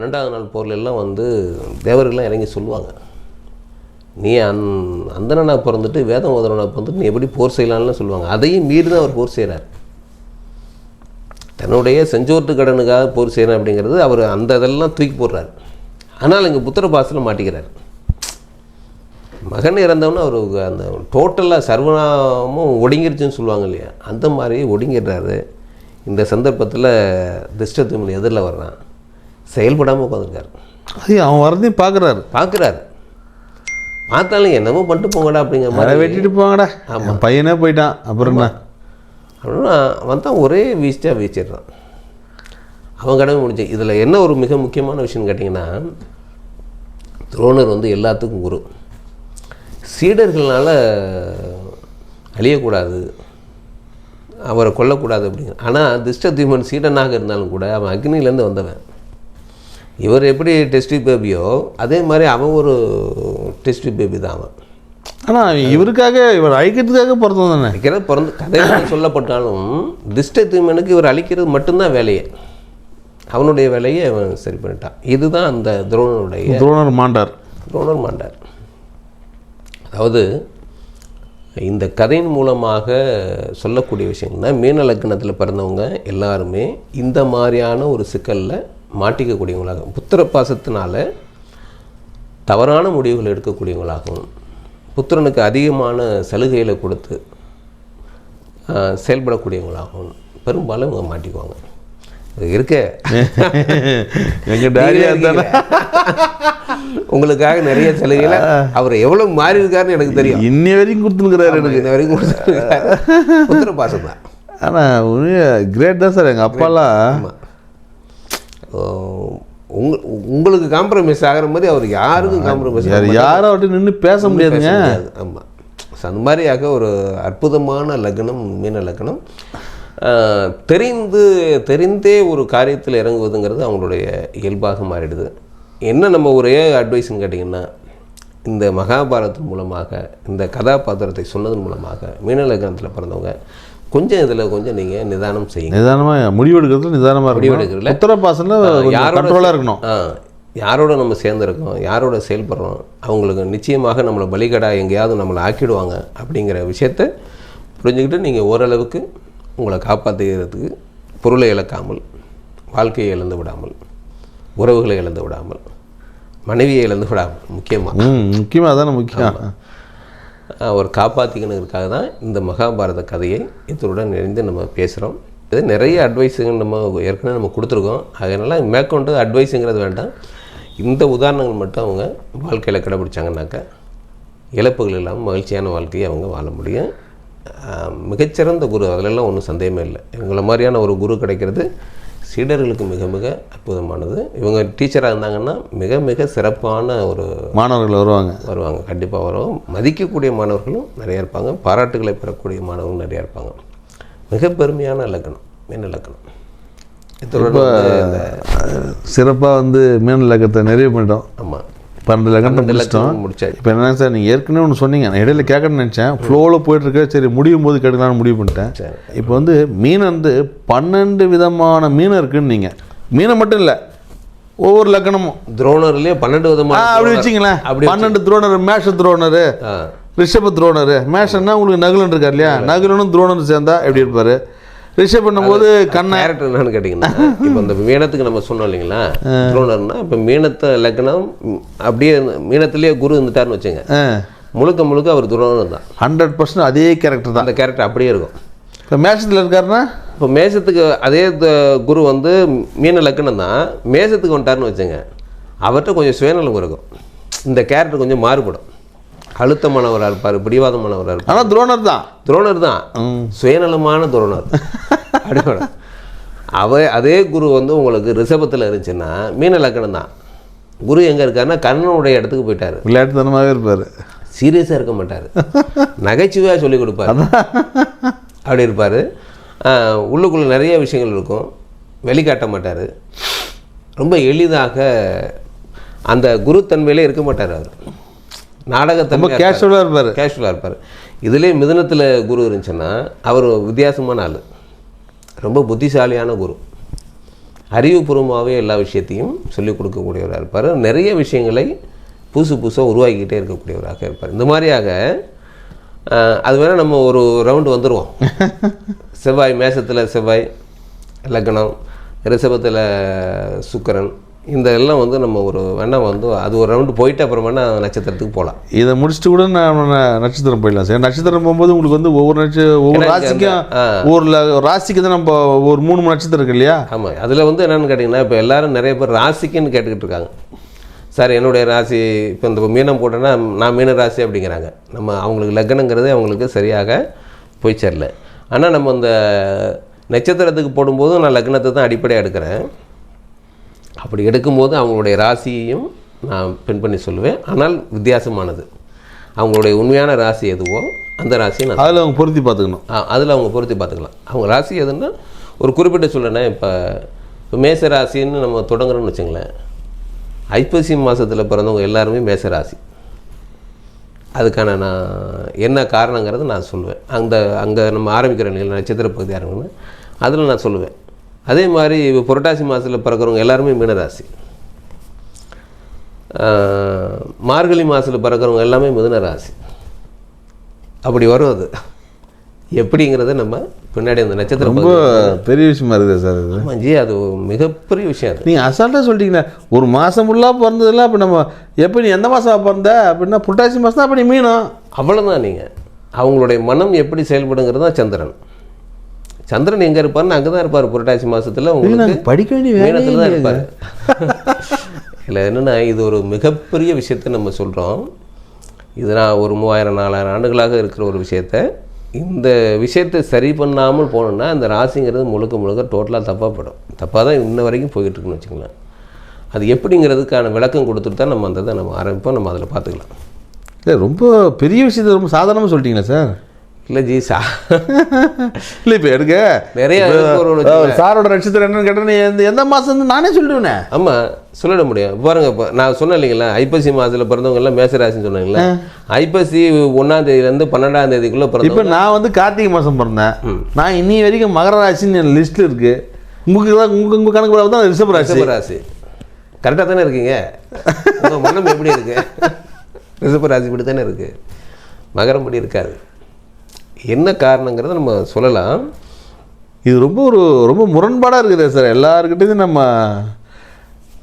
பன்னெண்டாவது நாள் போரில் எல்லாம் வந்து தேவர்கள்லாம் இறங்கி சொல்லுவாங்க. நீ அந் அந்தனா பிறந்துட்டு வேதம் ஓதனா பிறந்துட்டு நீ எப்படி போர் செய்யலாம்னு சொல்லுவாங்க. அதையும் மீறி தான் அவர் போர் செய்கிறார் தன்னுடைய செஞ்சோட்டு கடனுக்காக போர் செய்கிறேன் அப்படிங்கிறது அவர் அந்த இதெல்லாம் தூக்கி போடுறார். ஆனால் இங்கே புத்திர பாசத்தில் மாட்டிக்கிறார். மகன் இறந்தவொன்னே அவர் அந்த டோட்டலாக சர்வநாமும் ஒடுங்கிருச்சுன்னு சொல்லுவாங்க இல்லையா? அந்த மாதிரி ஒடுங்கிடுறாரு. இந்த சந்தர்ப்பத்தில் திஷ்டத்தின் எதிரில் வர்றான். செயல்படாமல் உட்காந்துருக்காரு. அது அவன் வரதையும் பார்க்குறாரு பார்க்குறாரு பார்த்தாலும் என்னமோ பண்ணிட்டு போங்கடா அப்படிங்கிற மாதிரி. வெட்டிட்டு போங்கடா. என் பையனே போயிட்டான். அப்புறம் என்ன? அப்படின்னா வந்தால் ஒரே வீச்சியாக வீச்சிடுறான் அவன் கடமை முடிஞ்சு. இதில் என்ன ஒரு மிக முக்கியமான விஷயம் கேட்டிங்கன்னா துரோணர் வந்து எல்லாத்துக்கும் குரு. சீடர்களால் அழியக்கூடாது. அவரை கொல்லக்கூடாது அப்படிங்கிற ஆனால் திஷ்டத்யுமன் சீடனாக இருந்தாலும் கூட அவன் அக்னியிலேருந்து வந்தவன். இவர் எப்படி டெஸ்டி பேபியோ அதே மாதிரி அவன் ஒரு டெஸ்டி பேபி தான் அவன். ஆனால் இவருக்காக இவர் அழிக்கிறதுக்காக பிறந்தோம் தானே? அழிக்கிறது பிறந்து கதைகள் சொல்லப்பட்டாலும் திஷ்டத்யுமனுக்கு இவர் அழிக்கிறது மட்டும்தான் வேலையே. அவனுடைய வேலையை அவன் சரி பண்ணிட்டான். இதுதான் அந்த துரோணனுடைய துரோணர் மாண்டார். துரோணர் மாண்டார். அதாவது இந்த கதையின் மூலமாக சொல்லக்கூடிய விஷயங்கள்னா மீன லக்னத்தில் பிறந்தவங்க எல்லாருமே இந்த மாதிரியான ஒரு சிக்கலில் மாட்டிக்கக்கூடியவங்களாக புத்திர பாசத்தினால தவறான முடிவுகள் எடுக்கக்கூடியவங்களாகவும் புத்திரனுக்கு அதிகமான சலுகைகளை கொடுத்து செயல்படக்கூடியவங்களாகவும் பெரும்பாலும் இவங்க மாட்டிக்குவாங்க. இருக்க. உங்களுக்காக நிறைய சலுகைகளை அவர் எவ்வளவு மாறி இருக்காருன்னு எனக்கு தெரியும். இன்னி வரைக்கும் கொடுத்துருக்கிறாரு எனக்கு. இந்த வரைக்கும் கொடுத்துருக்காரு. புத்திர பாசம் தான் ஆனால் கிரேட் தான் சார். எங்கள் அப்பாலாம் உங்க உங்களுக்கு காம்ப்ரமைஸ் ஆகிற மாதிரி அவர் யாருக்கும் காம்ப்ரமைஸ் யார் யாரும் அவர்கிட்ட நின்று பேச முடியாதுங்க. ஆமாம் அந்த மாதிரியாக ஒரு அற்புதமான லக்னம் மீன லக்னம். தெரிந்து தெரிந்தே ஒரு காரியத்தில் இறங்குவதுங்கிறது அவங்களுடைய இயல்பாக மாறிடுது. என்ன நம்ம ஒரே அட்வைஸ்ன்னு கேட்டிங்கன்னா இந்த மகாபாரதத்தின் மூலமாக இந்த கதாபாத்திரத்தை சொன்னதன் மூலமாக மீன லக்னத்தில் பிறந்தவங்க கொஞ்சம் இதில் கொஞ்சம் நீங்கள் நிதானம் செய்யுங்க. நிதானமாக முடிவெடுக்கிறதுல நிதானமாக முடிவெடுக்கிறதுல, இருக்கணும் உத்தர பாசனில் யாரோட கண்ட்ரோலாக இருக்கணும். யாரோட நம்ம சேர்ந்துருக்கோம் யாரோட செயல்படுறோம் அவங்களுக்கு நிச்சயமாக நம்மளை பலிகடா எங்கேயாவது நம்மளை ஆக்கிடுவாங்க அப்படிங்கிற விஷயத்த புரிஞ்சுக்கிட்டு நீங்கள் ஓரளவுக்கு உங்களை காப்பாற்றிக்கிறதுக்கு பொருளை இழக்காமல் வாழ்க்கையை இழந்து விடாமல் உறவுகளை இழந்து விடாமல் மனைவியை இழந்து விடாமல் முக்கியமாக முக்கியமாக அதானே முக்கியம். அவர் காப்பாற்றிக்கணுங்கிறதுக்காக தான் இந்த மகாபாரத கதையை இதனுடன் இணைந்து நம்ம பேசுகிறோம். இது நிறைய அட்வைஸுங்க நம்ம ஏற்கனவே நம்ம கொடுத்துருக்கோம். அதனால் மேற்கொண்டு அட்வைஸுங்கிறது வேண்டாம். இந்த உதாரணங்கள் மட்டும் அவங்க வாழ்க்கையில் கடைபிடிச்சாங்கனாக்கா இழப்புகள் இல்லாமல் மகிழ்ச்சியான வாழ்க்கையை அவங்க வாழ முடியும். மிகச்சிறந்த குரு அதிலெல்லாம் ஒன்றும் சந்தேகமே இல்லை. இவங்கள மாதிரியான ஒரு குரு கிடைக்கிறது சீடர்களுக்கு மிக மிக அற்புதமானது. இவங்க டீச்சராக இருந்தாங்கன்னா மிக மிக சிறப்பான ஒரு மாணவர்கள் வருவாங்க. வருவாங்க. கண்டிப்பாக வரும் மதிக்கக்கூடிய மாணவர்களும் நிறைய இருப்பாங்க. பாராட்டுகளை பெறக்கூடிய மாணவர்களும் நிறைய இருப்பாங்க. மிக பெருமையான இலக்கணம் மீன் இலக்கணம். இதோட சிறப்பாக வந்து மீன் லக்கத்தை நிறைவு பண்ணிட்டோம். ஆமாம் பன்னெண்டு லக்கத்தை முடிச்சிட்டோம். முடிச்சாச்சு. இப்போ என்னங்க சார் நீங்கள் ஏற்கனவே ஒன்று சொன்னீங்க. நான் இடையில கேட்கணும்னு நினச்சேன். ஃப்ளோவில் போயிட்டுருக்க சரி முடியும் போது கேட்கலாம்னு முடிவு பண்ணிட்டேன். இப்போ வந்து மீன் வந்து பன்னெண்டு விதமான மீன் இருக்குன்னு நீங்கள் மீனை மட்டும் இல்லை ஒவ்வொரு லக்கணமும். துரோணர்லேயே பன்னெண்டு விதமான அப்படி துரோணர். வச்சிங்களேன் அப்படி பன்னெண்டு துரோணர் மேஷ துரோணர் ரிஷப துரோணர். மேஷன்னா உங்களுக்கு நகுலன் இருக்கார் இல்லையா? நகுலனும் துரோணரும் சேர்ந்தா எப்படி இருப்பார்? ரிஷப் பண்ணும்போது கண்ணை கேரக்டர் என்னன்னு கேட்டிங்கன்னா இப்போ இந்த மீனத்துக்கு நம்ம சொன்னோம் இல்லைங்களா? துரோணர்னா இப்போ மீனத்தை லக்னம் அப்படியே மீனத்திலேயே குரு இருந்துட்டாருன்னு வச்சுங்க. முழுக்க முழுக்க அவர் துரோணர் தான். ஹண்ட்ரட் பர்சன்ட் அதே கேரக்டர் தான். அந்த கேரக்டர் அப்படியே இருக்கும். இப்போ மேஷத்தில் இருக்காருன்னா? இப்போ மேசத்துக்கு அதே குரு வந்து மீன லக்கணம் தான். மேசத்துக்கு வந்துட்டாருன்னு வச்சுங்க. அவர்கிட்ட கொஞ்சம் சுயநலம் இருக்கும். இந்த கேரக்டர் கொஞ்சம் மாறுபடும். அழுத்தமானவராக இருப்பார் பிடிவாதமானவராக இருப்பார். ஆனால் துரோணர் தான். துரோணர் தான். சுயநலமான துரோணர். அப்படி அவ அதே குரு வந்து உங்களுக்கு ரிஷபத்தில் இருந்துச்சுன்னா மீன லக்கணம் தான். குரு எங்கே இருக்காருன்னா கர்ணனுடைய இடத்துக்கு போயிட்டாரு. விளையாட்டுத்தனமாகவே இருப்பார். சீரியஸாக இருக்க மாட்டார். நகைச்சுவையாக சொல்லி கொடுப்பாரு. அப்படி இருப்பார். உள்ளுக்குள்ளே நிறைய விஷயங்கள் இருக்கும். வெளிக்காட்ட மாட்டார். ரொம்ப எளிதாக அந்த குருத்தன்மையிலே இருக்க மாட்டார் அவர். நாடகத்தன்மை கேஷுவலாக இருப்பார். கேஷுவலாக இருப்பார். இதுலேயே மிதுனத்தில் குரு இருந்துச்சுன்னா அவர் வித்தியாசமான ஆள். ரொம்ப புத்திசாலியான குரு. அறிவுபூர்வமாகவே எல்லா விஷயத்தையும் சொல்லிக் கொடுக்கக்கூடியவராக இருப்பார். நிறைய விஷயங்களை புதுசு புதுசாக உருவாக்கிக்கிட்டே இருக்கக்கூடியவராக இருப்பார். இந்த மாதிரியாக அது வேணால் நம்ம ஒரு ரவுண்டு வந்துடுவோம் செவ்வாய் மேசத்தில் செவ்வாய் லக்னம் ரிஷபத்தில் சுக்கிரன் இந்த எல்லாம் வந்து நம்ம ஒரு வேணா வந்து அது ஒரு ரவுண்டு போயிட்டு அப்புறம் நட்சத்திரத்துக்கு போகலாம் இதை முடிச்சுட்டு கூட நான் நட்சத்திரம் போயிடலாம் சார். நட்சத்திரம் போகும்போது உங்களுக்கு வந்து ஒவ்வொரு நட்ச ஒவ்வொரு ராசிக்கும் அந்த-. ஒரு ராசிக்கு தான் நம்ம ஒரு மூணு மூணு நட்சத்திரம் இருக்கு இல்லையா? ஆமாம் அதில் வந்து என்னென்னு கேட்டிங்கன்னா இப்போ எல்லாரும் நிறைய பேர் ராசிக்குன்னு கேட்டுக்கிட்டு இருக்காங்க. சார் என்னுடைய ராசி இப்போ இந்த மீனம் போட்டேன்னா நான் மீன ராசி அப்படிங்கிறாங்க. நம்ம அவங்களுக்கு லக்னங்கிறது அவங்களுக்கு சரியாக போய் சேரல. ஆனால் நம்ம இந்த நட்சத்திரத்துக்கு போடும்போது நான் லக்னத்தை தான் அடிப்படையாக எடுக்கிறேன். அப்படி எடுக்கும்போது அவங்களுடைய ராசியையும் நான் பின் பண்ணி சொல்லுவேன். ஆனால் வித்தியாசமானது. அவங்களுடைய உண்மையான ராசி எதுவோ அந்த ராசியை நான் அதில் அவங்க பொருத்தி பார்த்துக்கணும். அதில் அவங்க பொருத்தி பார்த்துக்கலாம். அவங்க ராசி எதுன்னா ஒரு குறிப்பிட்ட சொல்லணே இப்போ மேச ராசின்னு நம்ம தொடங்குறோம்னு வச்சுங்களேன். ஐப்பசி மாதத்தில் பிறந்தவங்க எல்லாருமே மேச ராசி. அதுக்கான நான் என்ன காரணங்கிறத நான் சொல்லுவேன். அந்த அங்கே நம்ம ஆரம்பிக்கிற நிலையில் நட்சத்திர பகுதி ஆரம்பிக்கணும் அதில் நான் சொல்லுவேன். அதே மாதிரி இப்போ புரட்டாசி மாதத்தில் பிறக்கிறவங்க எல்லாருமே மீனராசி. மார்கழி மாதத்தில் பிறக்கிறவங்க எல்லாமே மிதுன ராசி அப்படி வரும் அது. எப்படிங்கிறத நம்ம பின்னாடி அந்த நட்சத்திர ரொம்ப பெரிய விஷயமா இருக்குது சார் இது. ஆமாம் ஜி அது மிகப்பெரிய விஷயம் அது. நீங்கள் அசால்ட்டாக சொல்லிட்டீங்களே ஒரு மாதம் ஃபுல்லாக பிறந்ததில்ல அப்போ நம்ம எப்போ நீ எந்த மாதம் பிறந்த? அப்படின்னா புரட்டாசி மாதம் தான் அப்படி மீனும். அவ்வளோதான் நீங்கள் அவங்களுடைய மனம் எப்படி செயல்படுங்கிறது தான் சந்திரன். சந்திரன் எங்கே இருப்பார்னு அங்கே தான் இருப்பார் புரட்டாசி மாதத்தில் உங்களுக்கு படிக்க வேண்டிய வேலையே மீனத்தில் தான். இருப்பார். இல்லை என்னென்னா இது ஒரு மிகப்பெரிய விஷயத்தை நம்ம சொல்கிறோம் இது நான் ஒரு மூவாயிரம் நாலாயிரம் ஆண்டுகளாக இருக்கிற ஒரு விஷயத்த. இந்த விஷயத்தை சரி பண்ணாமல் போனோம்னா இந்த ராசிங்கிறது முழுக்க முழுக்க டோட்டலாக தப்பாக படும் தப்பாக தான் இன்ன வரைக்கும் போய்கிட்டு இருக்குன்னு வச்சுங்களேன் அது எப்படிங்கிறதுக்கான விளக்கம் கொடுத்துட்டு தான் நம்ம அந்த இதை நம்ம ஆரம்பிப்போம் நம்ம அதில் பார்த்துக்கலாம். இல்லை ரொம்ப பெரிய விஷயத்தை ரொம்ப சாதாரணமாக சொல்லிட்டீங்களா சார்? இல்லை ஜி சா. இல்லை இப்போ எடுக்க நிறைய சாரோட நட்சத்திரம் என்னன்னு கேட்டால் எந்த எந்த மாதம் நானே சொல்லிடுவேனே. ஆமாம் சொல்லிட முடியும். பாருங்க இப்போ நான் சொன்னேன் இல்லைங்களா ஐப்பசி மாதத்தில் பிறந்தவங்க எல்லாம் மேசராசின்னு சொன்னாங்களே. ஐப்பசி ஒன்றாம் தேதியிலேருந்து பன்னெண்டாம் தேதிக்குள்ளே இப்போ பிறந்தவங்க. நான் வந்து கார்த்திகை மாதம் பிறந்தேன். நான் இன்னி வரைக்கும் மகர ராசின்னு என் லிஸ்ட்டில் இருக்கு. உங்களுக்கு தான் உங்கள் உங்கள் கணக்கு தான் ரிஷப ராசி. ரிஷபராசி கரெக்டாக தானே இருக்கீங்க? உங்கள் மனம் எப்படி இருக்கு? ரிஷபராசி இப்படி தானே இருக்கு. மகரம் படி இருக்காது என்ன காரணங்கிறத நம்ம சொல்லலாம். இது ரொம்ப ஒரு ரொம்ப முரண்பாடாக இருக்குது சார். எல்லாருக்கிட்டையும் நம்ம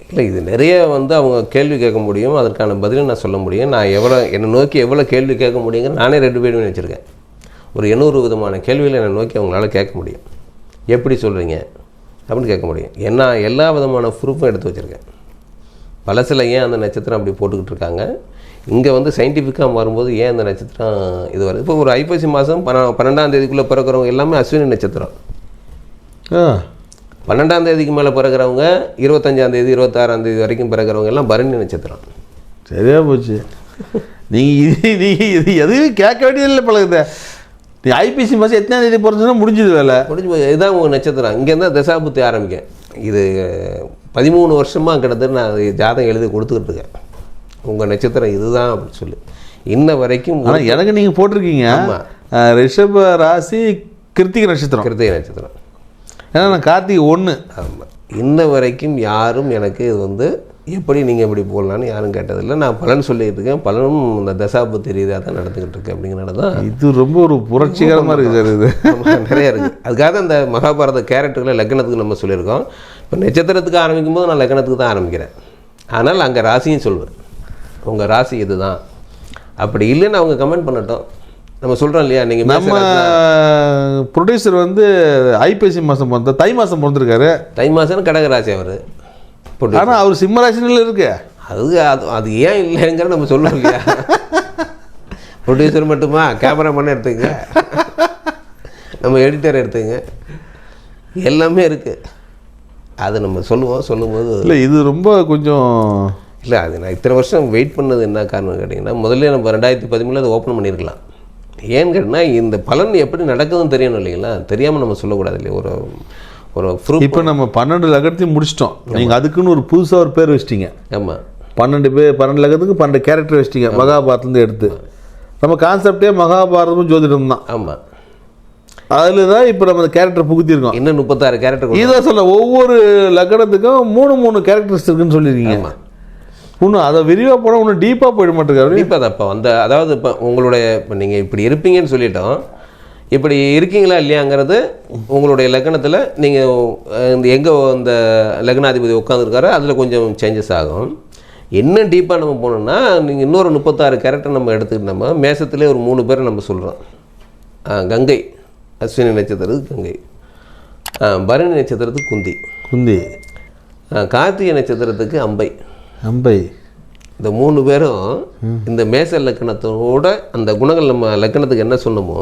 இல்லை இது நிறைய வந்து அவங்க கேள்வி கேட்க முடியும். அதற்கான பதிலை நான் சொல்ல முடியும். நான் எவ்வளோ என்னை நோக்கி எவ்வளோ கேள்வி கேட்க முடியுங்கிற நானே ரெண்டு பேருமே வச்சுருக்கேன். ஒரு எண்ணூறு விதமான கேள்விகளை என்னை நோக்கி அவங்களால கேட்க முடியும். எப்படி சொல்கிறீங்க அப்படின்னு கேட்க முடியும். ஏன்னா எல்லா விதமான ப்ரூஃபும் எடுத்து வச்சுருக்கேன். பழசில் ஏன் அந்த நட்சத்திரம் அப்படி போட்டுக்கிட்டு இருக்காங்க? இங்கே வந்து சயின்டிஃபிக்காக மாறும்போது ஏன் அந்த நட்சத்திரம் இது வருது? இப்போ ஒரு ஐப்பசி மாதம் பன்ன பன்னெண்டாம் தேதிக்குள்ளே பிறக்கிறவங்க எல்லாமே அஸ்வினி நட்சத்திரம். ஆ, பன்னெண்டாம் தேதிக்கு மேலே பிறக்கிறவங்க இருபத்தஞ்சாம் தேதி இருபத்தாறாம் தேதி வரைக்கும் பிறக்கிறவங்க எல்லாம் பரணி நட்சத்திரம். சரியா போச்சு. நீங்கள் இது நீங்கள் இது எதுவும் கேட்க வேண்டியதில்லை பழகுத நீ ஐபிசி மாதம் எத்தனாம் தேதி பிறந்ததுன்னா முடிஞ்சது வேலை. முடிஞ்சு போய் இதுதான் உங்கள் நட்சத்திரம். இங்கேருந்து தசாபுத்தி ஆரம்பிக்கும். இது பதிமூணு வருஷமாக கிட்டத்தட்ட நான் ஜாதகம் எழுதி கொடுத்துக்கிட்டு இருக்கேன். உங்கள் நட்சத்திரம் இதுதான் அப்படின்னு சொல்லி. இன்ன வரைக்கும் ஆனால் எனக்கு நீங்கள் போட்டிருக்கீங்க. ரிஷப ராசி கிருத்திகை நட்சத்திரம். கிருத்திகை நட்சத்திரம். ஏன்னா நான் கார்த்திகை ஒன்று ஆமாம் இன்ன வரைக்கும் யாரும் எனக்கு இது வந்து எப்படி நீங்கள் இப்படி போடலான்னு யாரும் கேட்டதில்லை. நான் பலன் சொல்லிட்டு இருக்கேன். பலனும் இந்த தசாபுத்தி ரீதியாக தான் நடந்துக்கிட்டு இருக்கேன் அப்படிங்கிறனால தான் இது ரொம்ப ஒரு புரட்சிகரமாக இருக்குது சார் இது. நிறைய இருக்குது அதுக்காக தான் இந்த மகாபாரத கேரக்டர்களை லக்னத்துக்கு நம்ம சொல்லியிருக்கோம். இப்போ நட்சத்திரத்துக்கு ஆரம்பிக்கும் போது நான் லக்னத்துக்கு தான் ஆரம்பிக்கிறேன். ஆனால் அங்கே ராசியும் சொல்லுவேன் உங்கள் ராசி இதுதான். அப்படி இல்லைன்னு அவங்க கமெண்ட் பண்ணட்டும். நம்ம சொல்கிறோம் இல்லையா? நீங்கள் நம்ம ப்ரொடியூசர் வந்து ஐபிசி மாதம் பிறந்த தை மாதம் பிறந்திருக்காரு. தை மாதம் கடக ராசி அவர். ஆனால் அவர் சிம்ம ராசினில் இருக்கு. அது அது அது ஏன் இல்லைங்கிற நம்ம சொல்லுவோம் இல்லையா? ப்ரொடியூசர் மட்டுமா? கேமராமேன் எடுத்துங்க. நம்ம எடிட்டர் எடுத்துங்க. எல்லாமே இருக்குது அது நம்ம சொல்லுவோம். சொல்லும்போது இல்லை இது ரொம்ப கொஞ்சம் இல்லை அது நான் இத்தனை வருஷம் வெயிட் பண்ணது என்ன காரணம் கேட்டிங்கன்னா முதல்ல நம்ம ரெண்டாயிரத்தி பதிமூணில் அதை ஓப்பன் பண்ணியிருக்கலாம். ஏன்னு கேட்டால் இந்த பலன் எப்படி நடக்குதுன்னு தெரியணும் இல்லைங்களா? தெரியாமல் நம்ம சொல்லக்கூடாது இல்லையா ஒரு ஒரு ப்ரூஃப் இப்போ நம்ம பன்னெண்டு லகத்தையும் முடிச்சிட்டோம். நீங்கள் அதுக்குன்னு ஒரு புதுசாக ஒரு பேர் வச்சிட்டீங்க. ஆமாம் பன்னெண்டு பேர் பன்னெண்டு லகத்துக்கு பன்னெண்டு கேரக்டர் வச்சிட்டீங்க மகாபாரத்லேருந்து எடுத்து. நம்ம கான்செப்டே மகாபாரதமும் ஜோதிடம் தான். ஆமாம் அதில் தான் இப்போ நம்ம கேரக்டர் புகுத்திருக்கோம் இன்னும் முப்பத்தாறு கேரக்டர் இதை சொல்ல ஒவ்வொரு லக்கணத்துக்கும் மூணு மூணு கேரக்டர்ஸ் இருக்குன்னு சொல்லியிருக்கீங்க. இன்னும் அதை விரிவாக போனால் இன்னும் டீப்பாக போயிட மாட்டேங்காரு கண்டிப்பாக தான். இப்போ அந்த அதாவது இப்போ உங்களுடைய இப்போ நீங்கள் இப்படி இருப்பீங்கன்னு சொல்லிட்டோம். இப்படி இருக்கீங்களா இல்லையாங்கிறது உங்களுடைய லக்னத்தில் நீங்கள் இந்த எங்கே இந்த லக்னாதிபதி உட்காந்துருக்காரோ அதில் கொஞ்சம் சேஞ்சஸ் ஆகும். இன்னும் டீப்பாக நம்ம போனோம்னா நீங்கள் இன்னொரு முப்பத்தாறு கேரக்டர் நம்ம எடுத்துக்கிட்டு நம்ம மேசத்துலேயே ஒரு மூணு பேரை நம்ம சொல்கிறோம் கங்கை. அஸ்வினி நட்சத்திரத்துக்கு கங்கை. பரணி நட்சத்திரத்துக்கு குந்தி. குந்தி. கார்த்திகை நட்சத்திரத்துக்கு அம்பை. அம்பை இந்த மூணு பேரும் இந்த மேச லக்கணத்தோட அந்த குணங்கள் நம்ம லக்கணத்துக்கு என்ன சொன்னோமோ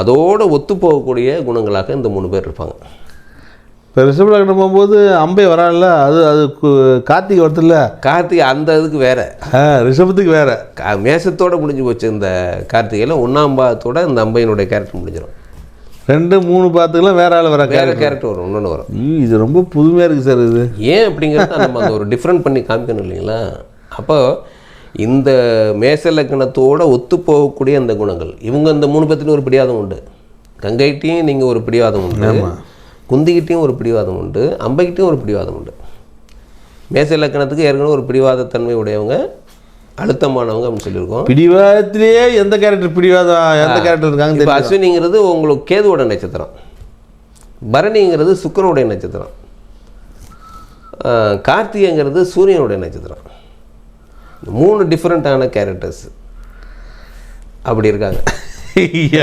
அதோட ஒத்து போகக்கூடிய குணங்களாக இந்த மூணு பேர் இருப்பாங்க. இப்போ ரிஷப லக்னம் போகும்போது அம்பை வரான்ல அது அது கார்த்திகை வருதுல்ல? கார்த்திகை அந்த இதுக்கு வேற. ரிஷபத்துக்கு வேற. மேசத்தோட முடிஞ்சு போச்சு இந்த கார்த்திகையில் ஒன்றாம் பாகத்தோட இந்த அம்பையினுடைய கேரக்டர் முடிஞ்சிடும் ரெண்டு மூணு பாத்துக்கெல்லாம் வேற ஆள் வர வேற கேரக்டர். வரும் இன்னொன்று வரும். இது ரொம்ப புதுமையாக இருக்குது சார் இது. ஏன் அப்படிங்கிறத நம்ம அந்த ஒரு டிஃப்ரெண்ட் பண்ணி காமிக்கணும் இல்லைங்களா? அப்போ இந்த மேச லக்கணத்தோட ஒத்து போகக்கூடிய அந்த குணங்கள் இவங்க இந்த மூணு பேர்த்துலையும் ஒரு பிடிவாதம் உண்டு. கங்கைட்டையும் நீங்கள் ஒரு பிடிவாதம் உண்டு. குந்திக்கிட்டையும் ஒரு பிடிவாதம் உண்டு. அம்பைக்கிட்டையும் ஒரு பிடிவாதம் உண்டு. மேச லக்கணத்துக்கு ஏற்கனவே ஒரு பிடிவாதத்தன்மை உடையவங்க அழுத்தமானவங்க அப்படின்னு சொல்லியிருக்கோம். பிடிவாதத்திலேயே எந்த கேரக்டர் பிடிவாதம் எந்த கேரக்டர் இருக்காங்க இப்போ அஸ்வினிங்கிறது உங்களுக்கு கேதுவோட நட்சத்திரம். பரணிங்கிறது சுக்கிரனுடைய நட்சத்திரம். கார்த்திகைங்கிறது சூரியனுடைய நட்சத்திரம். மூணு டிஃப்ரெண்ட்டான கேரக்டர்ஸ் அப்படி இருக்காங்க.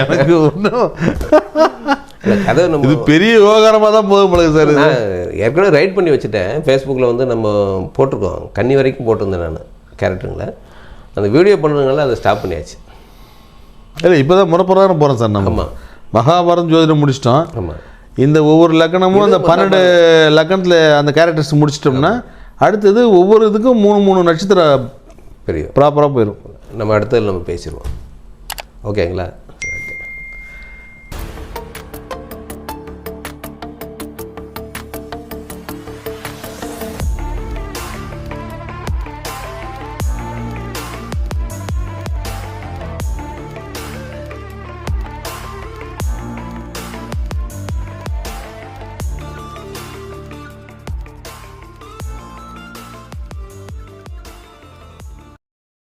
எனக்கு ஒன்றும் இந்த கதை நம்ம இது பெரிய விவகாரமாக தான் போதும் பழகு சார் ஏற்கனவே ரைட் பண்ணி வச்சுட்டேன். ஃபேஸ்புக்கில் வந்து நம்ம போட்டிருக்கோம். கன்னி வரைக்கும் போட்டிருந்தேன் நான். கேரக்டருங்களை. அந்த வீடியோ பண்ணுறதுனால அதை ஸ்டாப் பண்ணியாச்சு. இல்லை இப்போ தான் முறப்பிரகாரம் போகிறோம் சார் நம்ம. ஆமாம் மகாபாரதம் ஜோதிடம் முடிச்சிட்டோம். ஆமாம் இந்த ஒவ்வொரு லக்கணமும் அந்த பன்னெண்டு லக்கணத்தில் அந்த கேரக்டர்ஸ் முடிச்சிட்டோம்னா அடுத்தது ஒவ்வொரு இதுக்கும் மூணு மூணு நட்சத்திரம் பெரிய. ப்ராப்பராக போயிடும் நம்ம அடுத்ததில் நம்ம பேசிடுவோம். ஓகேங்களா?